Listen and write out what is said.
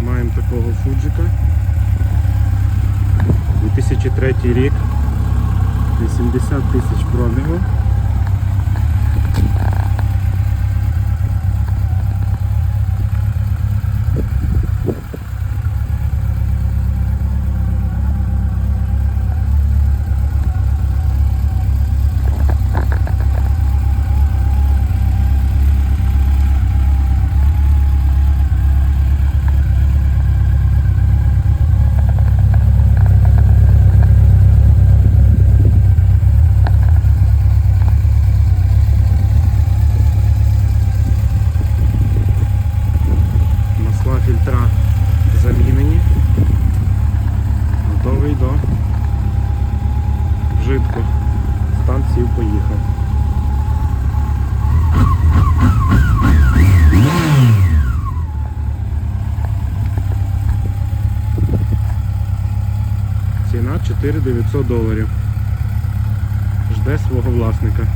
Маємо такого фуджика. 2003 рік. 80 тисяч пробігу. Вжитку. Станцію поїхав. Ціна 4900 доларів. Жде свого власника.